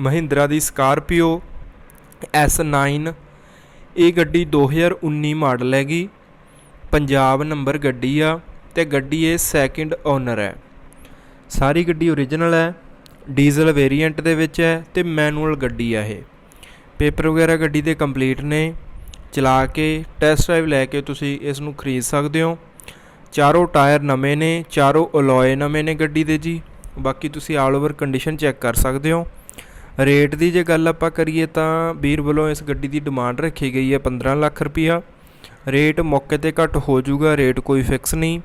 ਮਹਿੰਦਰਾ ਦੀ Scorpio S9 ਇਹ ਗੱਡੀ 2019 model ਹੈਗੀ। ਪੰਜਾਬ ਨੰਬਰ ਗੱਡੀ ਆ ਤੇ ਗੱਡੀ ਇਹ ਸੈਕਿੰਡ ਓਨਰ ਹੈ। ਸਾਰੀ ਗੱਡੀ ਓਰੀਜਨਲ ਹੈ ਡੀਜ਼ਲ ਵੇਰੀਐਂਟ ਦੇ ਵਿੱਚ ਹੈ ਤੇ ਮੈਨੂਅਲ ਗੱਡੀ ਆ ਇਹ। ਪੇਪਰ ਵਗੈਰਾ ਗੱਡੀ ਦੇ ਕੰਪਲੀਟ ਨੇ। ਚਲਾ ਕੇ ਟੈਸਟ ਡਰਾਈਵ ਲੈ ਕੇ ਤੁਸੀਂ ਇਸ ਨੂੰ ਖਰੀਦ ਸਕਦੇ ਹੋ। ਚਾਰੋਂ ਟਾਇਰ ਨਵੇਂ ਨੇ, ਚਾਰੋਂ ਅਲੋਏ ਨਵੇਂ ਨੇ ਗੱਡੀ ਦੇ ਜੀ। ਬਾਕੀ ਤੁਸੀਂ ਆਲ ਓਵਰ ਕੰਡੀਸ਼ਨ ਚੈੱਕ ਕਰ ਸਕਦੇ ਹੋ। ਰੇਟ ਦੀ ਜੇ ਗੱਲ ਆਪਾਂ ਕਰੀਏ ਤਾਂ ਵੀਰ ਵੱਲੋਂ ਇਸ ਗੱਡੀ ਦੀ ਡਿਮਾਂਡ ਰੱਖੀ ਗਈ ਹੈ 15 ਲੱਖ ਰੁਪਈਆ। ਰੇਟ ਮੌਕੇ ਤੇ ਘੱਟ ਹੋ ਜਾਊਗਾ, ਰੇਟ ਕੋਈ ਫਿਕਸ ਨਹੀਂ।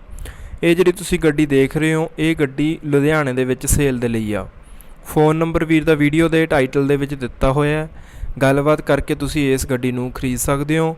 ਇਹ ਜਿਹੜੀ ਤੁਸੀਂ ਗੱਡੀ ਦੇਖ ਰਹੇ ਹੋ, ਇਹ ਗੱਡੀ ਲੁਧਿਆਣੇ ਦੇ ਵਿੱਚ ਸੇਲ ਦੇ ਲਈ ਆ। ਫੋਨ ਨੰਬਰ ਵੀਰ ਦਾ ਵੀਡੀਓ ਦੇ ਟਾਈਟਲ ਦੇ ਵਿੱਚ ਦਿੱਤਾ ਹੋਇਆ ਹੈ। ਗੱਲਬਾਤ ਕਰਕੇ ਤੁਸੀਂ ਇਸ ਗੱਡੀ ਨੂੰ ਖਰੀਦ ਸਕਦੇ ਹੋ।